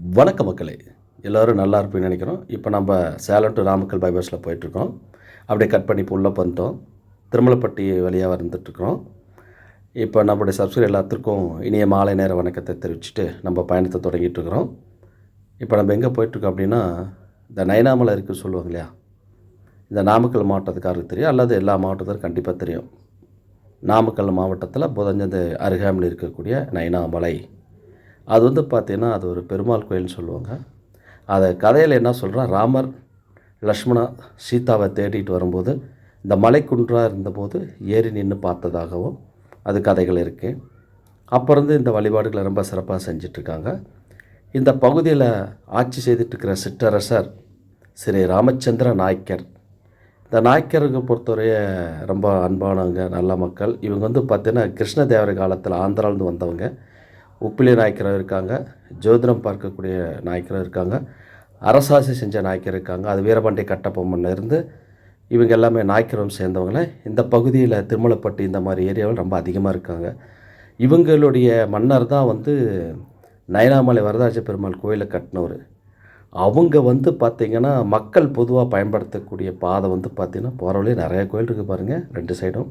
வணக்க மக்களே. எல்லோரும் நல்லா இருப்பீங்கன்னு நினைக்கிறோம். இப்போ நம்ம சேலம் டு நாமக்கல் பைபாஸில் போயிட்டுருக்கோம். அப்படியே கட் பண்ணி இப்போ உள்ளே பண்ணிட்டோம் திருமலப்பட்டி வழியாக வந்துட்டுருக்குறோம் இப்போ நம்மளுடைய சப்ஸ்கிரைப் எல்லாத்துக்கும் இனிய மாலை நேர வணக்கத்தை தெரிவிச்சுட்டு நம்ம பயணத்தை தொடங்கிட்டு இருக்கிறோம் இப்போ நம்ம எங்கே போயிட்டுருக்கோம் அப்படின்னா இந்த நயனாமலை இருக்குது சொல்லுவாங்க இல்லையா? இந்த நாமக்கல் மாவட்டத்துக்காருக்கு தெரியும். அல்லது எல்லா மாவட்டத்திலும் கண்டிப்பாக தெரியும். நாமக்கல் மாவட்டத்தில் புதஞ்சது அருகாமையில் இருக்கக்கூடிய நயனாமலை. அது வந்து பார்த்திங்கன்னா அது ஒரு பெருமாள் கோயில்னு சொல்லுவாங்க. அதை கதையில் என்ன சொல்கிறா ராமர் லக்ஷ்மணா சீதாவை தேடிட்டு வரும்போது இந்த மலைக்குன்றாக இருந்தபோது ஏறி நின்று பார்த்ததாகவும் அது கதைகள் இருக்குது அப்போ இருந்து இந்த வழிபாடுகளை ரொம்ப சிறப்பாக செஞ்சிட்ருக்காங்க. இந்த பகுதியில் ஆட்சி செய்துட்ருக்கிற சிற்றரசர் ஸ்ரீ ராமச்சந்திர நாயக்கர். இந்த நாயக்கருக்கு பொறுத்தவரைய ரொம்ப அன்பானவங்க நல்ல மக்கள். இவங்க வந்து பார்த்திங்கன்னா கிருஷ்ணதேவர காலத்தில் ஆந்திராவிலேருந்து வந்தவங்க. உப்பிலி நாயக்கரும் இருக்காங்க. ஜோதிடம் பார்க்கக்கூடிய நாயக்கரும் இருக்காங்க. அரசாசி செஞ்ச நாயக்கர் இருக்காங்க. அது வீரபாண்டிய கட்டபொம்மன் இருந்து இவங்க எல்லாமே நாயக்கரும் சேர்ந்தவங்கள. இந்த பகுதியில் திருமலைப்பட்டி இந்த மாதிரி ஏரியாவில் ரொம்ப அதிகமாக இருக்காங்க. இவங்களுடைய மன்னர் தான் வந்து நயனாமலை வரதாஜ பெருமாள் கோயிலை கட்டினவர். அவங்க வந்து பார்த்திங்கன்னா மக்கள் பொதுவாக பயன்படுத்தக்கூடிய பாதை வந்து பார்த்திங்கன்னா போகிற வழியே நிறைய கோயில் இருக்குது பாருங்கள் ரெண்டு சைடும்.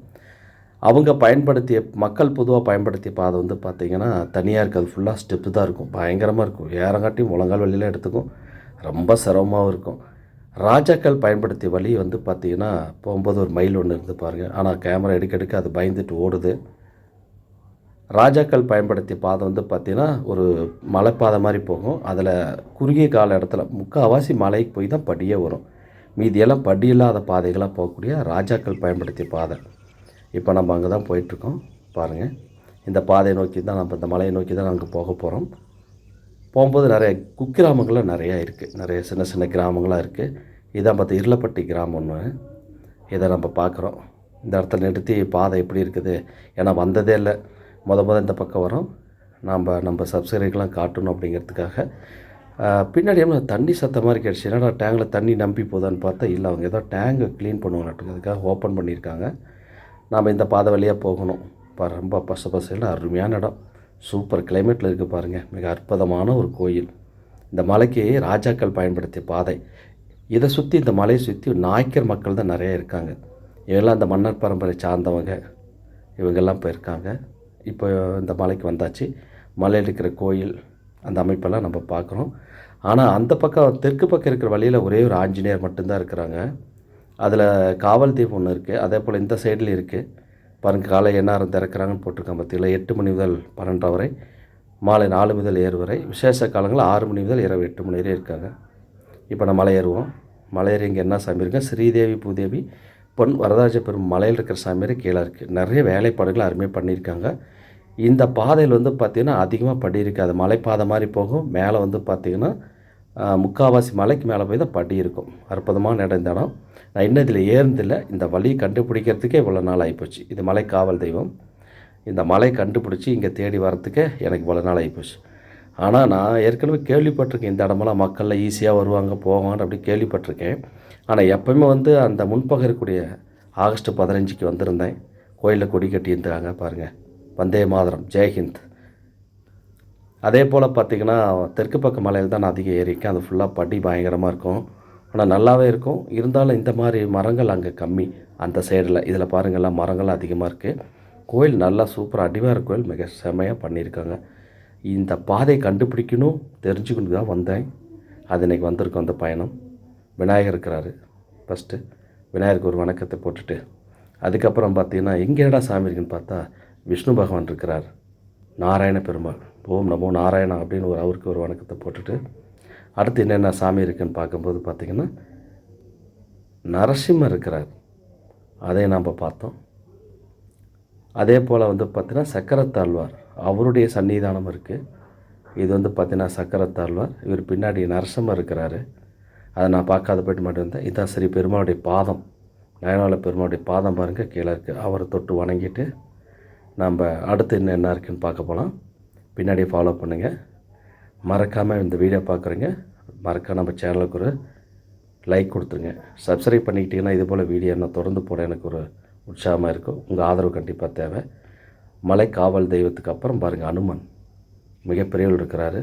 அவங்க பயன்படுத்திய மக்கள் பொதுவாக பயன்படுத்திய பாதை வந்து பார்த்திங்கன்னா தனியாக இருக்குது அது ஃபுல்லாக ஸ்டெப்பு தான் இருக்கும். பயங்கரமாக இருக்கும். ஏறங்காட்டியும் முழங்கால் வழியில் எடுத்துக்கும். ரொம்ப சிரமமாகவும் இருக்கும். ராஜாக்கள் பயன்படுத்திய வழி வந்து பார்த்திங்கன்னா போகும்போது ஒரு மயில் ஒன்று இருந்து பாருங்கள் ஆனால் கேமரா எடுக்க எடுக்க அது பயந்துட்டு ஓடுது. ராஜாக்கள் பயன்படுத்திய பாதை வந்து பார்த்திங்கன்னா ஒரு மலைப்பாதை மாதிரி போகும். அதில் குறுகிய கால இடத்துல முக்கால்வாசி மலைக்கு போய் தான் படியே வரும். மீதியெல்லாம் படியில்லாத பாதைகளாக போகக்கூடிய ராஜாக்கள் பயன்படுத்திய பாதை. இப்போ நம்ம அங்கே தான் போயிட்டுருக்கோம். பாருங்கள் இந்த பாதையை நோக்கி தான் நம்ம இந்த மலையை நோக்கி தான் நாங்கள் போக போகிறோம். போகும்போது நிறைய குக்கிராமங்கள்லாம் நிறையா இருக்குது நிறைய சின்ன சின்ன கிராமங்களாக இருக்குது இதான் பார்த்து இருளப்பட்டி கிராமம் ஒன்று இதை நம்ம பார்க்குறோம். இந்த இடத்துல நிறுத்தி பாதை எப்படி இருக்குது ஏன்னா வந்ததே இல்லை. முத முத இந்த பக்கம் வரோம். நாம் நம்ம சப்ஸ்கிரைப்லாம் காட்டணும் அப்படிங்கிறதுக்காக. பின்னாடி என்ன தண்ணி சத்தம் மாதிரி கிடச்சி என்னடா டேங்கில் தண்ணி நம்பி போதான்னு பார்த்தா இல்லை அவங்க ஏதோ டேங்கை க்ளீன் பண்ணுவாங்க அதுக்காக ஓப்பன் பண்ணியிருக்காங்க. நாம் இந்த பாதை வழியாக போகணும். பா ரொம்ப பச பசன்னு அருமையான இடம். சூப்பர் கிளைமேட்டில் இருக்குது பாருங்கள் மிக அற்புதமான ஒரு கோயில். இந்த மலைக்கு ராஜாக்கள் பயன்படுத்திய பாதை. இதை சுற்றி இந்த மலையை சுற்றி நாய்க்கர் மக்கள் தான் நிறைய இருக்காங்க. இவங்கெல்லாம் இந்த மன்னர் பரம்பரை சார்ந்தவங்க. இவங்கெல்லாம் போயிருக்காங்க. இப்போ இந்த மலைக்கு வந்தாச்சு. மலையில் இருக்கிற கோயில் அந்த அமைப்பெல்லாம் நம்ம பார்க்குறோம் ஆனால் அந்த பக்கம் தெற்கு பக்கம் இருக்கிற வழியில் ஒரே ஒரு ஆஞ்சநேயர் மட்டும்தான் இருக்கிறாங்க. அதில் காவல் தீபம் ஒன்று இருக்குது அதே போல் இந்த சைடில் இருக்குது பாருங்கள் காலை எந்நேரம் திறக்கிறாங்கன்னு போட்டிருக்காங்க பார்த்தீங்களா எட்டு மணி முதல் பன்னெண்டரை வரை மாலை நாலு முதல் ஏறு வரை விசேஷ காலங்களில் ஆறு மணி முதல் இரவு எட்டு மணி வரையும் இருக்காங்க. இப்போ நம்ம மலை ஏறுவோம். மலை ஏறி இங்கே என்ன சாமி இருக்கு ஸ்ரீதேவி பூதேவி பொன் வரதாஜ பெரும் மலையில் இருக்கிற சாமி கீழே இருக்குது நிறைய வேலைப்பாடுகள் அருமையாக பண்ணியிருக்காங்க. இந்த பாதையில் வந்து பார்த்திங்கன்னா அதிகமாக படி இருக்குது மலைப்பாதை மாதிரி போகும். மேலே வந்து பார்த்திங்கன்னா முக்காவாசி மலைக்கு மேலே போய் தான் படி இருக்கும். அற்புதமான இடம் இந்த இடம். நான் இன்னும் இதில் ஏறினதில்லை. இந்த வழியை கண்டுபிடிக்கிறதுக்கே இவ்வளோ நாள் ஆகிப்போச்சு இது மலை காவல் தெய்வம். இந்த மலை கண்டுபிடிச்சி இங்கே தேடி வரத்துக்கே எனக்கு இவ்வளோ நாள் ஆகிப்போச்சு ஆனால் நான் ஏற்கனவே கேள்விப்பட்டிருக்கேன். இந்த இடமெல்லாம் மக்கள்லாம் ஈஸியாக வருவாங்க போவாங்கன்னு அப்படி கேள்விப்பட்டிருக்கேன். ஆனால் எப்பவுமே வந்து அந்த முன்பக்கம் இருக்கக்கூடிய ஆகஸ்ட் பதினஞ்சுக்கு வந்திருந்தேன். கோயிலில் கொடி கட்டி இருந்தாங்க பாருங்கள் வந்தே மாதரம். ஜெய்ஹிந்த் அதே போல் பார்த்திங்கன்னா தெற்கு பக்க மலையில் தான் நான் அதிகம் ஏறியிருக்கேன். அது ஃபுல்லாக படி பயங்கரமாக இருக்கும். ஆனால் நல்லாவே இருக்கும். இருந்தாலும் இந்த மாதிரி மரங்கள் அங்கே கம்மி. அந்த சைடில் இதில் பாருங்கள்லாம் மரங்கள் அதிகமாக இருக்குது கோயில் நல்லா சூப்பராக அடிவார கோயில் மிக செமையாக பண்ணியிருக்காங்க. இந்த பாதை கண்டுபிடிக்கணும் தெரிஞ்சுக்கணும் தான் வந்தேன். அது இன்னைக்கு வந்திருக்கோம் அந்த பயணம். விநாயகர் இருக்கிறாரு. ஃபஸ்ட்டு விநாயகருக்கு ஒரு வணக்கத்தை போட்டுட்டு அதுக்கப்புறம் பார்த்தீங்கன்னா எங்கேடா சாமி இருக்குன்னு பார்த்தா விஷ்ணு பகவான் இருக்கிறார். நாராயண பெருமாள். ஓம் நமோ நாராயணா அப்படின்னு ஒரு அவருக்கு ஒரு வணக்கத்தை போட்டுட்டு அடுத்து என்னென்ன சாமி இருக்குன்னு பார்க்கும்போது பார்த்திங்கன்னா நரசிம்மர் இருக்கிறார். அதை நாம் பார்த்தோம். அதே போல் வந்து பார்த்திங்கன்னா சக்கரத்தாழ்வார். அவருடைய சன்னிதானம் இருக்குது இது வந்து பார்த்திங்கன்னா சக்கரத்தாழ்வார். இவர் பின்னாடி நரசிம்மர் இருக்கிறாரு. அதை நான் பார்க்காத போயிட்டு மட்டும் இருந்தேன். இதான் சரி பெருமாளுடைய பாதம். நயனால பெருமாளுடைய பாதம் பாருங்கள் கீழே இருக்குது அவரை தொட்டு வணங்கிட்டு நம்ம அடுத்து இன்னும் என்ன இருக்குன்னு பார்க்க போகலாம் பின்னாடி ஃபாலோ பண்ணுங்கள் மறக்காமல் இந்த வீடியோ பார்க்குறீங்க. மறக்காம நம்ம சேனலுக்கு ஒரு லைக் கொடுத்துருங்க. சப்ஸ்கிரைப் பண்ணிக்கிட்டீங்கன்னா இது போல் வீடியோ நான் தொடர்ந்து போட எனக்கு ஒரு உற்சாகமாக இருக்கும். உங்கள் ஆதரவு கண்டிப்பாக தேவை. மலை காவல் தெய்வத்துக்கு அப்புறம் பாருங்கள் அனுமன். மிகப்பெரியவர் இருக்கிறாரு.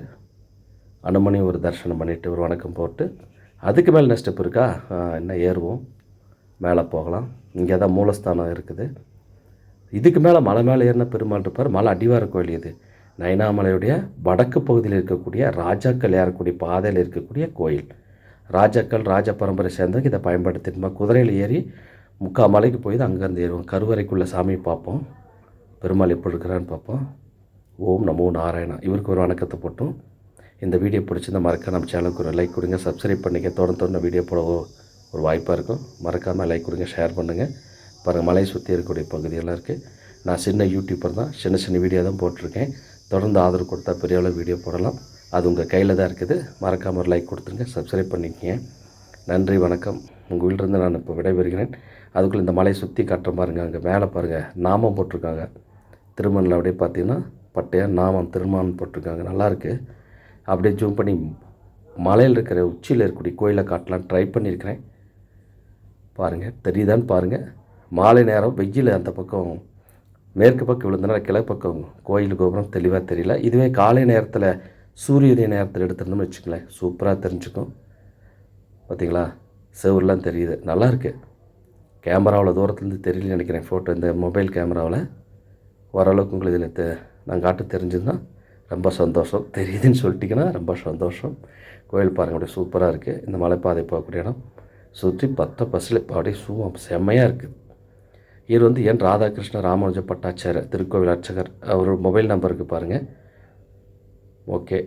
அனுமனையும் ஒரு தரிசனம் பண்ணிவிட்டு ஒரு வணக்கம் போட்டு அதுக்கு மேலே என்ன ஸ்டெப் இருக்கா? என்ன ஏறுவோம். மேலே போகலாம். இங்கே தான் மூலஸ்தானம் இருக்குது. இதுக்கு மேலே மலை மேலே ஏறின பெருமாள் இருப்பார் மலை அடிவார கோயில் இது. நயனாமலையுடைய வடக்கு பகுதியில் இருக்கக்கூடிய ராஜாக்கள் ஏறக்கூடிய பாதையில் இருக்கக்கூடிய கோயில். ராஜாக்கள் ராஜ பரம்பரை சேர்ந்தவங்க இதை பயன்படுத்திட்டு குதிரையில் ஏறி முக்கால் மலைக்கு போய் தான் அங்கேருந்து ஏறுவோம். கருவறைக்குள்ளே சாமி பார்ப்போம். பெருமாள் எப்படி இருக்கிறான்னு பார்ப்போம். ஓம் நமோ நாராயணா. இவருக்கு ஒரு வணக்கத்தை போட்டோம் இந்த வீடியோ பிடிச்சிருந்தா மறக்காம நம்ம சேனலுக்கு ஒரு லைக் கொடுங்க. சப்ஸ்கிரைப் பண்ணிக்க. தொடர்ந்து தொடர்ந்து வீடியோ போட ஒரு வாய்ப்பாக இருக்கும். மறக்காமல் லைக் கொடுங்க ஷேர் பண்ணுங்கள் பாருங்கள் மலையை சுற்றி இருக்கக்கூடிய பகுதியெல்லாம் இருக்குது நான் சின்ன யூடியூப்பர் தான் சின்ன சின்ன வீடியோ தான் போட்டிருக்கேன். தொடர்ந்து ஆதரவு கொடுத்தா பெரிய அளவு வீடியோ போடலாம். அது உங்கள் கையில் தான் இருக்குது. மறக்காமல் ஒரு லைக் கொடுத்துருங்க சப்ஸ்கிரைப் பண்ணிக்கங்க. நன்றி வணக்கம். உங்கள் வீட்டிலேருந்து நான் இப்போ விடைபெறுகிறேன். அதுக்குள்ளே இந்த மலையை சுற்றி காட்டுற பாருங்கள் அங்கே மேலே பாருங்கள் நாமம் போட்டிருக்காங்க. திருமணில் அப்படியே பார்த்தீங்கன்னா பட்டையாக நாமம் திருமான் போட்டிருக்காங்க. நல்லாயிருக்கு அப்படியே ஜூம் பண்ணி மலையில் இருக்கிற உச்சியில் இருக்கக்கூடிய கோயிலை காட்டலாம் ட்ரை பண்ணியிருக்கிறேன். பாருங்கள் தெரியுதான்னு பாருங்கள் மாலை நேரம் வெயில் அந்த பக்கம் மேற்கு பக்கம் விழுந்தனால கிழக்கு பக்கம் கோயில் கோபுரம் தெளிவாக தெரியல. இதுவே காலை நேரத்தில் சூரிய உதய நேரத்தில் எடுத்திருந்தோம்னு வச்சுக்கங்களேன். சூப்பராக தெரிஞ்சுக்கும். பார்த்தீங்களா செவர்லாம் தெரியுது. நல்லாயிருக்கு கேமராவில் தூரத்துலேருந்து தெரியலன்னு நினைக்கிறேன் ஃபோட்டோ இந்த மொபைல் கேமராவில் ஓரளவுக்கு உங்களுக்கு இதில் தெ நான் காட்ட தெரிஞ்சுதுன்னா ரொம்ப சந்தோஷம். தெரியுதுன்னு சொல்லிட்டீங்கன்னா ரொம்ப சந்தோஷம். கோயில் பாருங்க அப்படியே சூப்பராக இருக்குது இந்த மலைப்பாதை போகக்கூடிய இடம். சுற்றி பத்த பஸ்ஸில் அப்படியே சூ செம்மையாக இருக்குது இவர் வந்து என் ராதாகிருஷ்ண ராமானுஜ பட்டாச்சார திருக்கோவில் அர்ச்சகர். அவர் மொபைல் நம்பருக்கு பாருங்கள் ஓகே.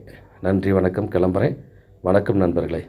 நன்றி வணக்கம். கிளம்புறேன். வணக்கம் நண்பர்களே.